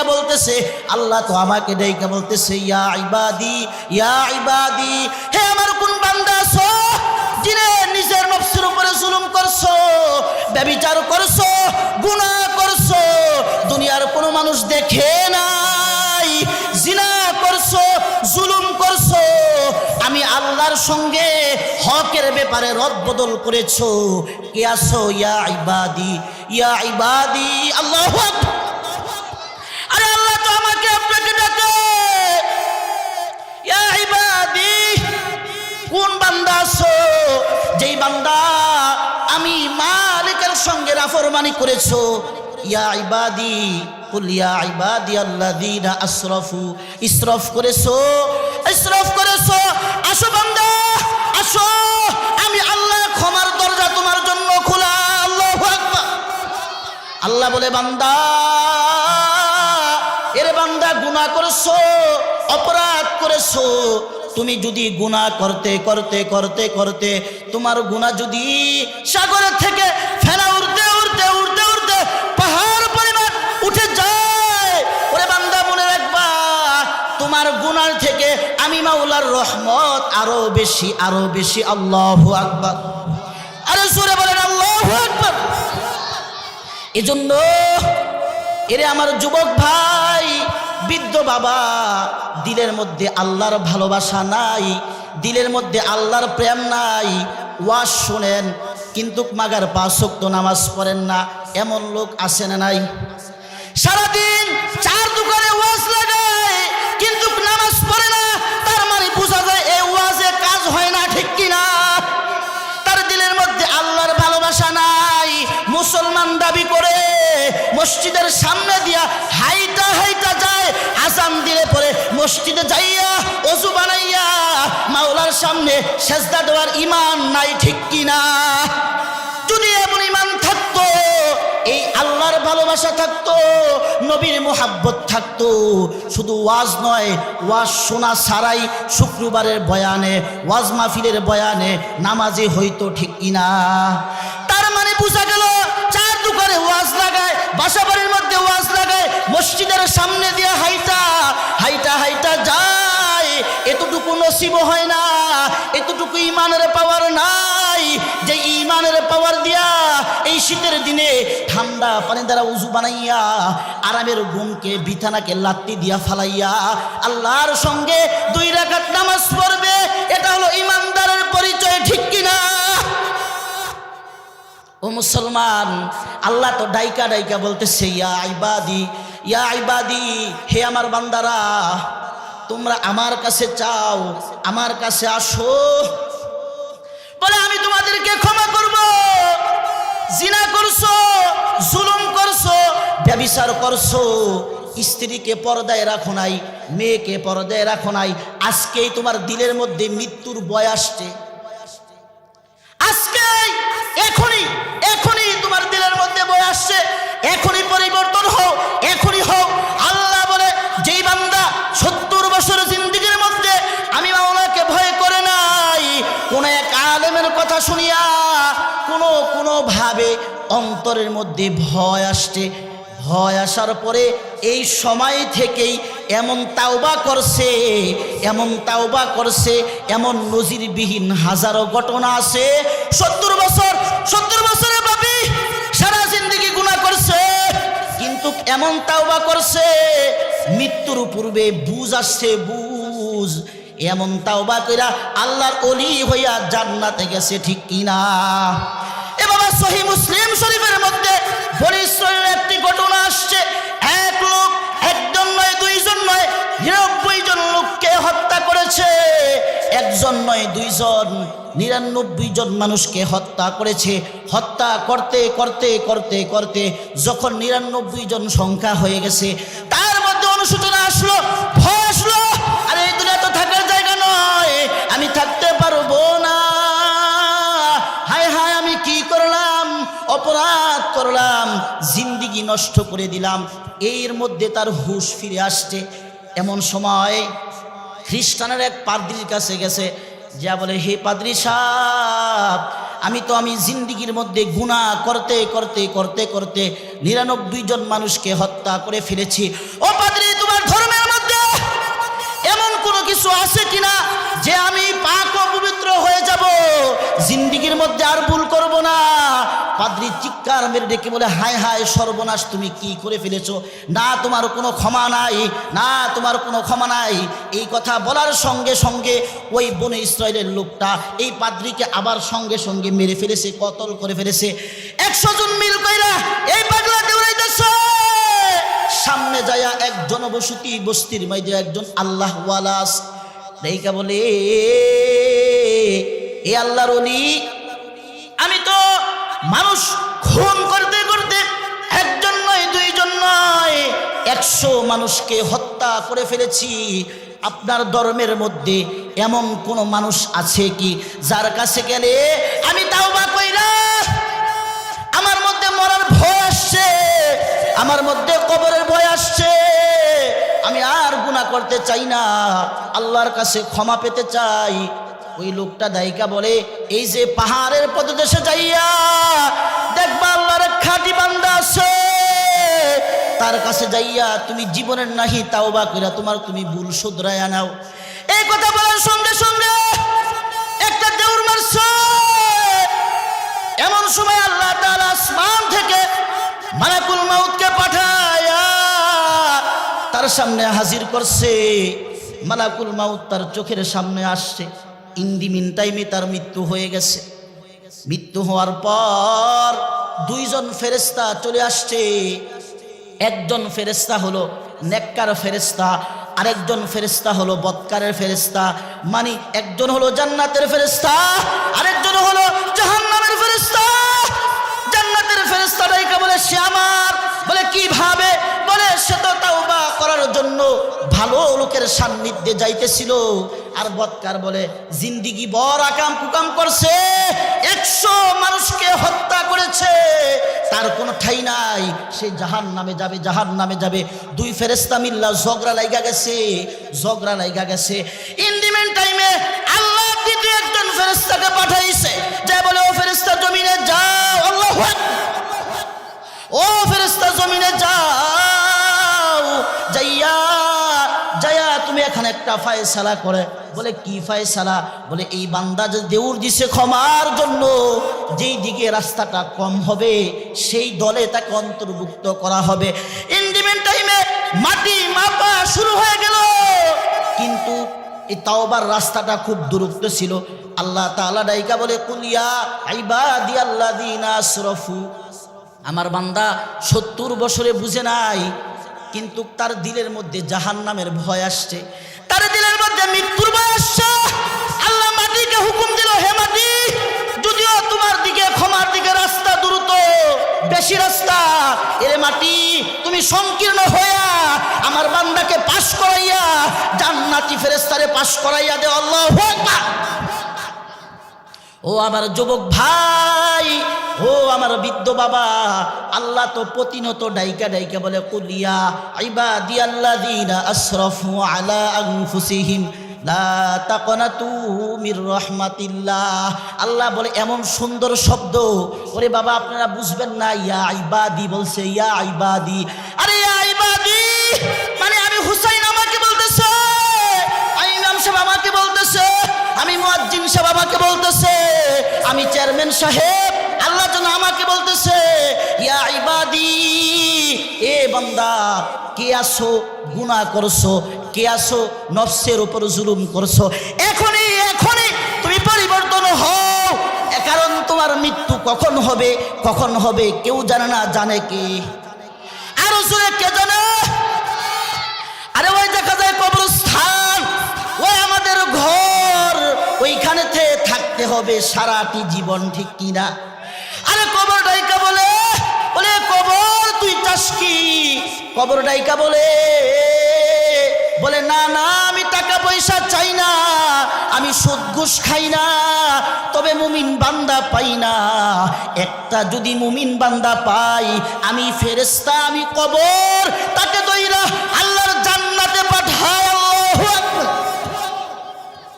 ডাইকা বলতেছে, আল্লাহ তো আমাকে ডাইকা বলতেছে, ইয়া ইবাদি ইয়া ইবাদি, হে আমার কোন বান্দা আছো, যিনি নিজের নফসের উপরে জুলুম করছ, ব্যবিচার করছ, গুনাহ করছ, দুনিয়ার কোনো মানুষ দেখে নাই, জিনা করছ, জুলুম করছ, আমি আল্লাহর সঙ্গে হকের ব্যাপারে রদ বদল করেছ, কে আসো ইয়া ইবাদি ইয়া ইবাদি, আল্লাহ আছো যেই বান্দা আমি মালিকের সঙ্গে নাফরমানি করেছ, ইয়া ইবাদি ইয়া ইবাদি আল্লাযীনা আসরাফু, ইসরাফ করেছ ইসরাফ করেছ। আসো বান্দা, আসো। আমি আল্লাহ ক্ষমার দরজা তোমার জন্য খোলা, আল্লাহু আকবার। আল্লাহ বলে, বান্দা, এরে বান্দা গুনাহ করেছ, অপরাধ করেছ তুমি যদি গুনাহ করতে করতে করতে করতে, তোমার গুণা যদি সাগরের থেকে ফেনা উঠতে উঠতে উঠতে উঠতে পাহাড় পরিমাণ উঠে যায়, ওরে বান্দা মনে রাখবা, তোমার গুনার থেকে আমি মাওলার রহমত আরও বেশি আরও বেশি, আল্লাহু আকবার। আরে সুরে বলেন, আল্লাহু আকবার। এজন্য এরে আমার যুবক ভাই বৃদ্ধ বাবা, দিলের মধ্যে আল্লাহর ভালোবাসা নাই, দিলের মধ্যে আল্লাহর প্রেম নাই। ওয়াজ শোনেন, কিন্তু মাগার পাঁচক্ত নামাজ পড়েন না। এমন লোক আসে না নাই। সারাদিন চার দোকানে ওয়াজ লাগায় কিন্তু নামাজ পড়ে না। তার মানে বোঝা যায় এই ওয়াজে কাজ হয় না, ঠিক কিনা? তার দিলের মধ্যে আল্লাহর ভালোবাসা নাই মসজিদের সামনে দিয়া হাইটা হাইটা যায় আসাম দিলে পরে মসজিদে যাইয়া অজু বানাইয়া মাওলার সামনে সেজদা দেওয়ার ইমান নাই ঠিক কিনা? যদি এমন ইমান থাকতো, এই আল্লাহর ভালোবাসা থাকতো, নবীর মোহাব্বত থাকতো, শুধু ওয়াজ নয়, ওয়াজ শোনা ছাড়াই শুক্রবারের বয়ানে, ওয়াজ মাহফিলের বয়ানে নামাজে হইতো ঠিক কিনা তার মানে বোঝা গেল চার দোকানে ওয়াজ লাগায় বাসা বাড়ির মধ্যে ওয়াজ লাগায় মসজিদের সামনে দিয়ে হাইটা হাইটা হাইটা যায়। এতটুকু নসিব হয় না, এতটুকু ইমানের পাওয়ার নাই। যে ইমানের পাওয়ার দিয়া এই শীতের দিনে ঠান্ডা পানি দ্বারা উজু বানাইয়া, আরামের ঘুমকে, বিছানাকে লাত্তি দিয়া ফালাইয়া আল্লাহর সঙ্গে দুই রাকাত নামাজ পড়বে, এটা হলো ইমানদারের পরিচয়, ঠিক কিনা ও মুসলমান, আল্লাহ তো ডাইকা ডাইকা বলতেছে, ইয়া আইবাদি ইয়া আইবাদি হে আমার বান্দারা, তোমরা আমার কাছে চাও, আমার কাছে আসো। বলে, আমি তোমাদেরকে ক্ষমা করব। জিনা করছ, জুলুম করছ, ব্যবিচার করছ, স্ত্রীকে পর্দায় রাখো নাই, মেয়েকে পর্দায় রাখো নাই, আজকেই তোমার দিলের মধ্যে মৃত্যুর বয় আসছে। ভাবে অন্তরের মধ্যে ভয় আসছে। ভয় আসার পরে এই সময় থেকেই এমন তাওবা করছে, এমন তাওবা করছে, এমন নজিরবিহীন হাজারো ঘটনা আছে। সত্তর বছর, সত্তর বছরের বাপি সারা জিন্দগি গুণা করছে, কিন্তু এমন তাওবা করছে, মৃত্যুর পূর্বে বুঝ আসছে, বুঝ। এমন তাওবা কইরা আল্লাহর অলি হইয়া জান্নাতে গেছে ঠিক কিনা? সহি মুসলিম শরীফের মধ্যে বরিশ্রয়ের একটি ঘটনা আসছে। এক লোক, একজন নয়, দুইজন নয়, নিরানব্বই জন লোককে হত্যা করেছে। একজন নয়, দুইজন, নিরানব্বই জন মানুষকে হত্যা করেছে। হত্যা করতে করতে করতে করতে যখন নিরানব্বই জন সংখ্যা হয়ে গেছে, তার মধ্যে অনুশোচনা আসলো করলাম, জিন্দিগি নষ্ট করে দিলাম। এর মধ্যে তার হুশ ফিরে আসছে। এমন সময় খ্রিস্টানের এক পাদ্রির কাছে গেছে। যা বলে, হে পাদ্রি সাহ আমি তো আমি জিন্দিগির মধ্যে গুণা করতে করতে করতে করতে নিরানব্বই জন মানুষকে হত্যা করে ফেলেছি। ও পাদ্রি, তোমার ধর্মের মধ্যে এমন কোনো কিছু আছে কিনা যে আমি পাক হয়ে যাব। জিন্দিগির মধ্যে আর ভুল করব না। পাদ্রি চিৎকার মেরে ডেকে বলে, হায় হায়, সর্বনাশ, তুমি কি করে ফেলেছো? না, তোমার কোনো ক্ষমা নাই, না, তোমার কোনো ক্ষমা নাই। এই কথা বলার সঙ্গে সঙ্গে ওই বনে ইসরায়েলের লোকটা এই পাদ্রিকে আবার সঙ্গে সঙ্গে মেরে ফেলেছে, কতল করে ফেলেছে। একশো জন মিল কইরা, এই পাগলা দেউড়াইতেছে সামনে যায়া এক জনবসতি বস্তির মধ্যে একজন আল্লাহ ওয়ালাস দেইকা বলে এ আল্লাহর অলি আমি তো মানুষ খুন করতে করতে একজন নয়, দুইজন নয়, একশো মানুষকে হত্যা করে ফেলেছি। আপনার ধর্মের মধ্যে এমন কোন মানুষ আছে কি যার কাছে গেলে আমি তাও বা কইরা আমার মধ্যে মরার ভয় আসছে, আমার মধ্যে কবরের ভয় আসছে। আমি আর গুণা করতে চাই না, আল্লাহর কাছে ক্ষমা পেতে চাই। ওই লোকটা দায়িকা বলে, এই যে পাহাড়ের পদদেশে যাইয়া, দেখবা আল্লাহর খাঁটি বান্দা আছে। তার কাছে যাইয়া তুমি জীবনের নাহি তাও বা কইরা তোমার তুমি ভুল শুধরাইয়া নাও। এই কথা বলার সঙ্গে সঙ্গে একটা দেউর মারছে। এমন সময় আল্লাহ তাআলা আসমান থেকে মালাকুল মাউতকে পাঠায়া তার সামনে হাজির করছে। মালাকুল মাউত তার চোখের সামনে আসছে। ইন্দি মিন টাইমে তার মৃত্যু হয়ে গেছে। মৃত্যু হওয়ার পর দুইজন ফেরেস্তা চলে আসছে। একজন ফেরেস্তা হলো নেককার ফেরেস্তা আরেকজন ফেরেস্তা হলো বৎকারের ফেরেস্তা মানে একজন হলো জান্নাতের ফেরেস্তা আরেকজন হলো জাহান্নামের ফেরেস্তা জান্নাতের ফেরেস্তা ডাইকা বলে, সে আমার। বলে, কীভাবে? বলে সে তাওবা করার জন্য ভালো লোকের সান্নিধ্যে যাইতেছিল। আর বৎকার বলে, জিন্দিগি আকাম কুকাম করছে, একশো মানুষকে হত্যা করেছে, তার কোনো ঠাই নাই, সে জাহান নামে যাবে জাহান নামে যাবে। দুই ফেরেস্তা মিল্লা ঝগড়া লাইগা গেছে, ঝগড়া লাইগা গেছে। ইন্ডিমেন টাইমে আল্লাহ দ্বিতীয় একজন ফেরেস্তাকে পাঠাইছে। যে বলে, ও ফেরেস্তা জমিনে আল্লাহ ও ফেরেস্তা জমিনে যাও। যাইয়া যাইয়া তুমি এখানে একটা ফায়সালা করে। বলে, কি ফায়সালা? বলে, এই বান্দা যে দেউর দিছে ক্ষমার জন্য, যেই দিকে রাস্তাটা কম হবে, সেই দলে তাকে অন্তর্ভুক্ত করা হবে। ইন্ডিমেন্ট টাইমে মাটি মাপা শুরু হয়ে গেল। কিন্তু এই তাওবার রাস্তাটা খুব দূরত্ব ছিল। আল্লাহ তাআলা ডাইকা বলে কুলিয়া আইবাদি আল্লাহ দিন আশরফু। আমার বান্দা সত্তর বছরে বুঝে নাই কিন্তু তার দিলের মধ্যে জাহান নামের ভয় আসছে। তার দিলের মধ্যে মৃত্যুর ভয় আসছে। আল্লাহ মাটিকে হুকুম দিল, হে মাটি, যদিও তোমার দিকে, ক্ষমার দিকে রাস্তা দ্রুত, বেশি রাস্তা, এরে মাটি, তুমি সংকীর্ণ হইয়া আমার বান্দাকে পাশ করাইয়া, জান্নাতি ফেরেস্তারে পাশ করাইয়া দে আল্লাহ ও আমার যুবক ভাই ও আমার বৃদ্ধ বাবা, আল্লাহ তো প্রতিনত ডাইকা ডাইকা বলে, কুলিয়া ইবাদি আল্লাযীনা আসরাফু আলা আনফুসিহিম, লা তাকনাতু মির রাহমাতিল্লাহ। আল্লাহ বলে, এমন সুন্দর শব্দ, ওরে বাবা, আপনারা বুঝবেন না, ইয়া ইবাদি বলছে, ইয়া ইবাদি। আরে ইয়া ইবাদি মানে আমি হুসাইন আমাকে বলতেছে আমি ইমাম সাহেব আমাকে বলতেছে, আমি মুয়াজ্জিন সাহেব আমাকে বলতেছে, আমি চেয়ারম্যান সাহেব আল্লাহ যেন আমাকে বলতেছে ইয়া তুমি পরিবর্তন হও। কারণ তোমার মৃত্যু কখন হবে? কখন হবে? কেউ জানে না, জানে কে? আরও জোরে, কে জানে? আরে ওই দেখা যায় কবরস্থান, ওই আমাদের ঘর ওইখানে থাকতে হবে সারাটি জীবন, ঠিক কিনা? আরে কবর ডাইকা বলে বলে, কবর, তুই চাস কি? কবর ডাইকা বলে বলে, না না, আমি টাকা পয়সা চাই না, আমি সুদ ঘুষ খাই না, তবে মুমিন বান্দা পাই না। একটা যদি মুমিন বান্দা পাই, আমি ফেরেস্তা আমি কবর, তাকে দইরা আল্লাহর জান্নাতে পাঠায়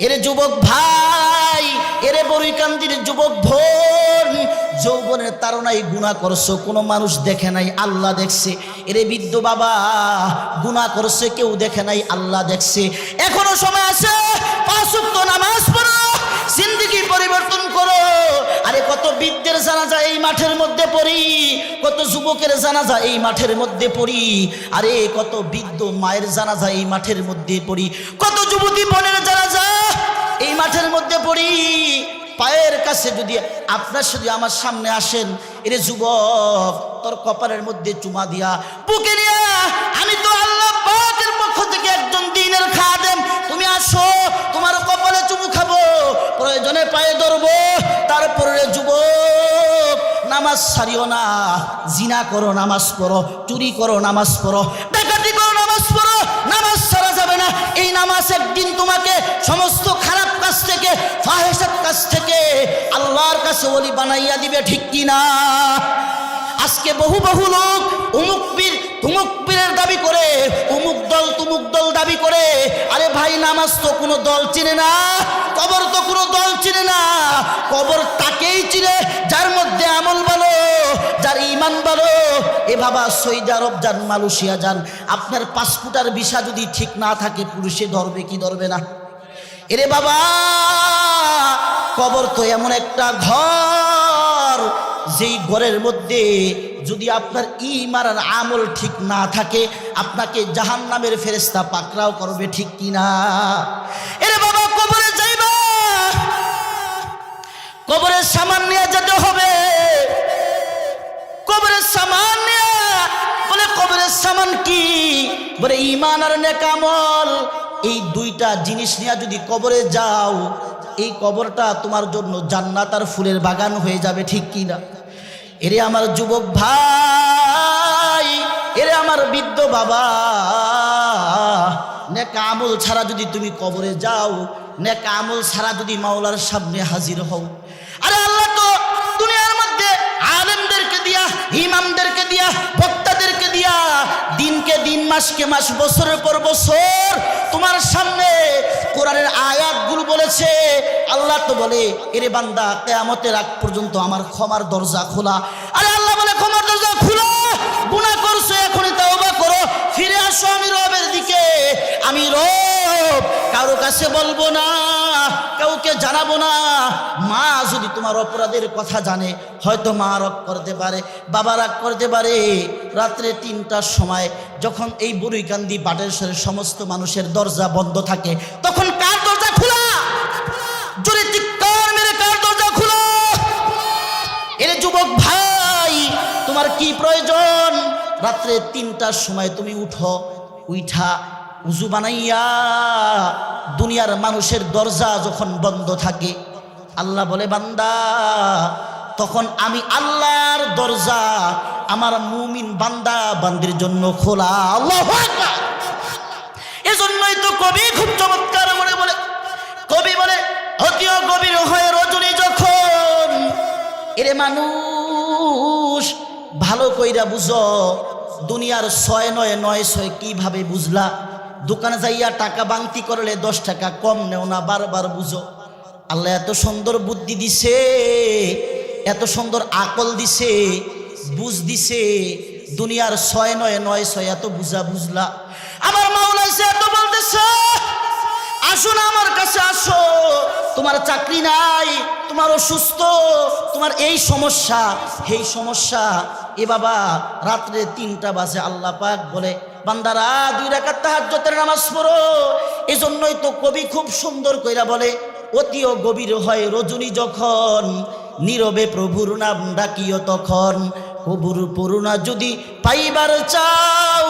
এরে যুবক ভাই, এরে বরিকান্দির যুবক বোন যৌবনের তারনাই গুণা করছ, কোনো মানুষ দেখে নাই, আল্লাহ দেখছে। এরে বৃদ্ধ বাবা, গুণা করছে, কেউ দেখে নাই, আল্লাহ দেখছে। এখনও সময় আছে, পাঁচ নামাজ পড়ো, জিন্দিগি পরিবর্তন করো। আরে কত বৃদ্ধের জানাজা এই মাঠের মধ্যে পড়ি, কত যুবকের জানাজা এই মাঠের মধ্যে পড়ি। আরে কত বৃদ্ধ মায়ের জানাজা এই মাঠের মধ্যে পড়ি, কত যুবতী বোনের জানাজা এই মাঠের মধ্যে পড়ি। পায়ের কাছে যদি আপনার যদি আমার সামনে আসেন, এরে যুবক, তোর কপালের মধ্যে চুমা দিয়া নিয়া আমি তো আল্লাহ পাকের পক্ষ থেকে একজন দিনের খাদেম। তুমি আসো, তোমার কপালে চুমু খাব, প্রয়োজনে পায়ে ধরবো। তারপরে যুবক, নামাজ সারিও না, জিনা করো, নামাজ পড়ো, চুরি করো, নামাজ পড়ো। এই একদিন তোমাকে সমস্ত খারাপ কাজ থেকে ফাহেসাত কাজ থেকে আল্লাহর কাছে ওলি বানাইয়া দিবে, ঠিক কি না? আজকে বহু বহু লোক উমুক পীর তুমুক পীরের দাবি করে, উমুক দল, তুমুক দল দাবি করে, আরে ভাই নামাজ তো কোনো দল চিনে না, কবর তো কোনো দল চিনে না, কবর তাকেই চিনে, যার মধ্যে আমল ভালো যার ইমান ভালো, এ বাবা সৌদি আরব যান, মালয়েশিয়া যান। আপনার পাসপোর্টার ভিসা যদি ঠিক না থাকে, পুরুষে ধরবে কি ধরবে না? এরে বাবা, কবর তো এমন একটা ঘর, যেই ঘরের মধ্যে যদি আপনার ইমান আর আমল ঠিক না থাকে, আপনাকে জাহান নামের ফেরেস্তা পাকড়াও করবে ঠিক কিনা? এরে বাবা, কবরে যাইবা। কবরের সামান নিয়ে যেতে হবে। কবরের সামান বলে কবরের সামান কি? বলে ইমান আর নেকামল এই দুইটা জিনিস নিয়ে যদি কবরে যাও, এই কবরটা তোমার জন্য জান্নাত আর ফুলের বাগান হয়ে যাবে, ঠিক কি না? এরে আমার যুবক ভাই, এরে আমার বৃদ্ধ বাবা, নেকা আমল ছাড়া যদি তুমি কবরে যাও, নেকা আমল ছাড়া যদি মাওলার সামনে হাজির হও ইমামদেরকে দিয়া, বক্তাদেরকে দিয়া, দিনকে দিন, মাসকে মাস, বছরের পর বছর তোমার সামনে কোরআনের আয়াতগুলো বলেছে। আল্লাহ তো বলে, এরে বান্দা, কেয়ামতের আগ পর্যন্ত আমার ক্ষমার দরজা খোলা। আরে আল্লাহ বলে, ক্ষমার দরজা খোলা গুণা করছ এখনই তাওবা করো ফিরে আসো আমি রবের দিকে। আমি রব, কারও কাছে বলব না, কাউকে জানাব না। মা যদি তোমার অপরাধের কথা জানে, হয়তো মা রাগ করতে পারে, বাবা রাগ করতে পারে। রাত্রে তিনটার সময় যখন এই বুড়িকান্দি বাটেশ্বরের সমস্ত মানুষের দরজা বন্ধ থাকে, তখন কার দরজা খোলা? জোরে চিৎকার মেরে কার দরজা খোলা? এরে যুবক ভাই, তোমার কি প্রয়োজন? রাত্রে তিনটার সময় তুমি উঠো উঠা উজু বানাইয়া দুনিয়ার মানুষের দরজা যখন বন্ধ থাকে, আল্লাহ বলে, বান্দা, তখন আমি আল্লাহর দরজা আমার মুমিন বান্দা বান্দির জন্য খোলা। আল্লাহ এজন্যই তো কবি খুব চমৎকার বলে বলে, কবি বলে অতিও গভীর হয়ে রজনী যখন, এরে মানুষ ভালো কইরা বুঝো, দুনিয়ার ছয় নয় নয় ছয় কীভাবে বুঝলা? দোকানে যাইয়া টাকা বাংতি করলে দশ টাকা কম নেও না, বারবার বুঝো। আল্লাহ এত সুন্দর বুদ্ধি দিছে, এত সুন্দর আকল দিছে, বুঝ দিছে, দুনিয়ার ছয় নয় নয় ছয় এত বুঝা বুঝলা। আমার মাওলা এসে এত বলতেছে না আমার কাছে আসো, তোমার চাকরি নাই, তোমার অসুস্থ, তোমার এই সমস্যা এই সমস্যা এ বাবা, রাত্রে তিনটা বাজে আল্লাহ পাক বলে, বান্দারা, দুই রাকাত তাহাজ্জুদের নামাজ পড়ো। এজন্যই তো কবি খুব সুন্দর কইরা বলে, অতিও গভীর হয় রজনী যখন, নীরবে প্রভুর নাম ডাকিও তখন। প্রভুর করুণা যদি পাইবার চাও,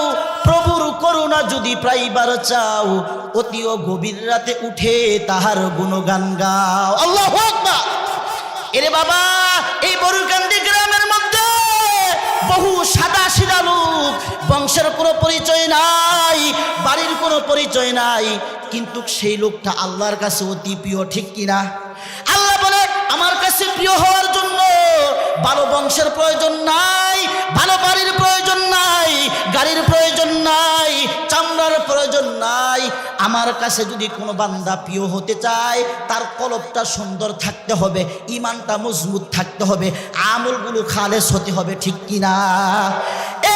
প্রভুর করুণা যদি পাইবার চাও, অতিও গভীর রাতে উঠে তাহার গুণগান গাও। আল্লাহ এরে বাবা, এই বহু সাদা লোক, বংশের কোনো পরিচয় নাই, বাড়ির কোনো পরিচয় নাই, কিন্তু সেই লোকটা আল্লাহর কাছে অতি প্রিয়, ঠিক কিনা? আল্লাহ বলে, আমার কাছে প্রিয় হওয়ার জন্য ভালো বংশের প্রয়োজন নাই, ভালো বাড়ির প্রয়োজন নাই, গাড়ির প্রয়োজন নাই প্রয়োজন নাই। আমার কাছে যদি কোনো বান্দা প্রিয় হতে চায়, তার কলবটা সুন্দর থাকতে হবে, ইমানটা মজবুত থাকতে হবে, আমলগুলো খালেস হতে হবে, ঠিক কিনা?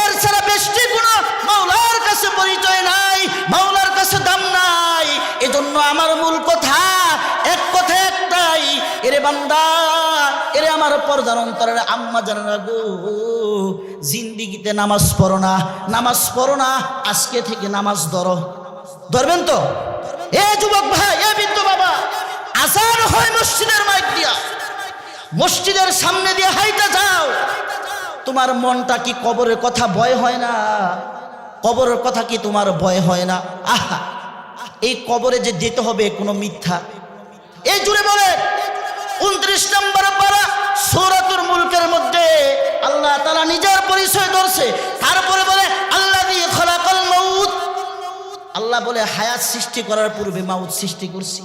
এর ছাড়া বেশি কোনো মাওলার কাছে পরিচয় নাই, মাওলার কাছে দাম নাই। এজন্য আমার মূল কথা, এক কথা একটাই এরে বান্দা, এরে আমার পর্দার অন্তরের আম্মা জানারা গো। জিন্দিগিতে নামাজ পড়ো না, নামাজ পড়ো না, আজকে থেকে নামাজ ধরো। ধরবেন তো? এ যুবক ভাই, এ বৃদ্ধ বাবা আসার হয় মসজিদের মাইক দিয়া। মসজিদের সামনে দিয়ে হাইটা যাও। তোমার মনটা কি কবরের কথা ভয় হয় না? কবরের কথা কি তোমার ভয় হয় না? আহা, এই কবরে যে যেতে হবে কোনো মিথ্যা। এই জুড়ে বলে উনত্রিশ নম্বর পারা সৌরাতুর মুলকের মধ্যে আল্লাহ তালা নিজের পরিচয় ধরছে। তারপরে বলে আল্লাহ দিয়ে খলাকল মৌত আল্লাহ বলে, হায়াত সৃষ্টি করার পূর্বে মাউত সৃষ্টি করছি।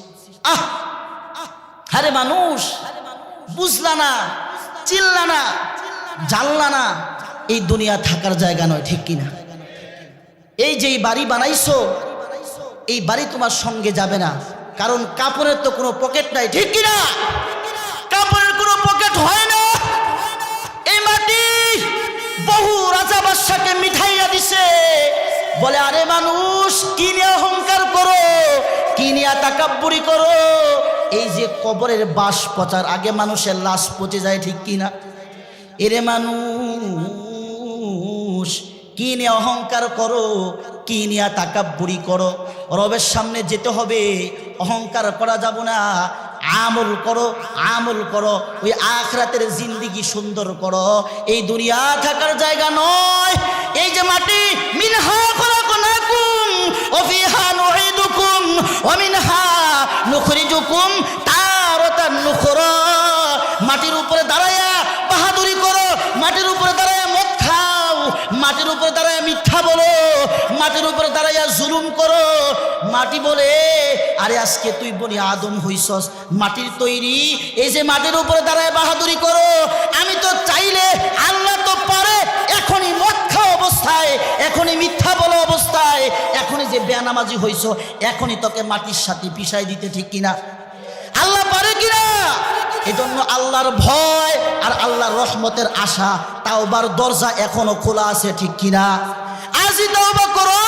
আহ! আরে মানুষ, বুঝলা না চিল্লা না, জানলা না, এই দুনিয়া থাকার জায়গা নয়, ঠিক কিনা? এই যে বাড়ি বানাইছো, এই বাড়ি তোমার সঙ্গে যাবে না, কারণ কাপড়ের তো কোনো পকেট নাই, ঠিক কিনা? কোনো পকেট হয় না। এই মাটি বহু রাজা বাদশাকে মিঠাইয়া দিছে। বলে, আরে মানুষ অহংকার করো? তাকাব্বুরি করো? এই যে কবরের বাস পচার আগে মানুষের লাশ পচে যায় ঠিক কিনা এরে মানুষ, কি নিয়ে অহংকার করো? কি নিয়ে তাকাব্বুরি করো? রবের সামনে যেতে হবে, অহংকার করা যাব না। আমল করো আমল করো। ওই আখরাতের জিন্দিগি সুন্দর করো। এই দুনিয়া থাকার জায়গা নয়। এই যে মাটি, মিনহা খলাকনাকুম ওয়া ফিহা নুঈদুকুম, ওয়া মিনহা নুখরিজুকুম, তারাতান নুখরা। মাটির উপরে দাঁড়ায়া বাহাদুরি করো, মাটির উপরে মাটির উপরে দাঁড়ায়া মিথ্যা বলো, মাটির উপরে দাঁড়াইয়া জুলুম করো। মাটি বলে, আরে আজকে তুই বনি আদম হইছস, মাটির তৈরি। এই যে মাটির উপরে দাঁড়ায় বাহাদুরি করো, আমি তো চাইলে আল্লাহ তো পারে, এখনই মদ অবস্থায়, এখনই মিথ্যা বলো অবস্থায়, এখনই যে বেনামাজি হইছ, এখনই তোকে মাটির সাথে পিসাই দিতে ঠিক কিনা? আল্লাহ পারে কিনা? এজন্য আল্লাহর ভয় আর আল্লাহর রহমতের আশা তাওবার দরজা এখনও খোলা আছে ঠিক কিনা? আজই তাওবা করো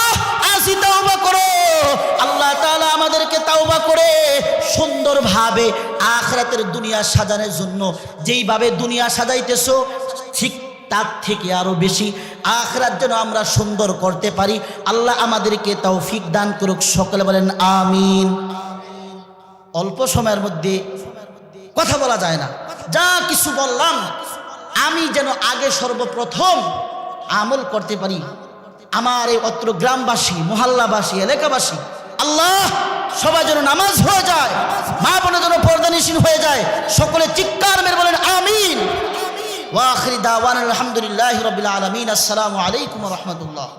আজই তাওবা করো। আল্লাহ তাআলা আমাদেরকে তাওবা করে সুন্দরভাবে আখরাতের দুনিয়া সাজানোর জন্য যেইভাবে দুনিয়া সাজাইতেছো, ঠিক তার থেকে আরও বেশি আখরাত যেন আমরা সুন্দর করতে পারি। আল্লাহ আমাদেরকে তৌফিক দান করুক, সকলে বলেন আমিন। অল্প সময়ের মধ্যে কথা বলা যায় না। যা কিছু বললাম, আমি যেন আগে সর্বপ্রথম আমল করতে পারি। আমার এই অত্র গ্রামবাসী, মহল্লাবাসী, এলাকাবাসী, আল্লাহ সবাই যেন নামাজ হয়ে যায়, মা বোনের যেন পর্দানিসীন হয়ে যায়, সকলে চিৎকার মেরে বলেন, আমিন। ওয়াখির দাওয়ান আলহামদুলিল্লাহ রবিল আলমিন, আসসালামু আলাইকুম রহমতুল্লাহ।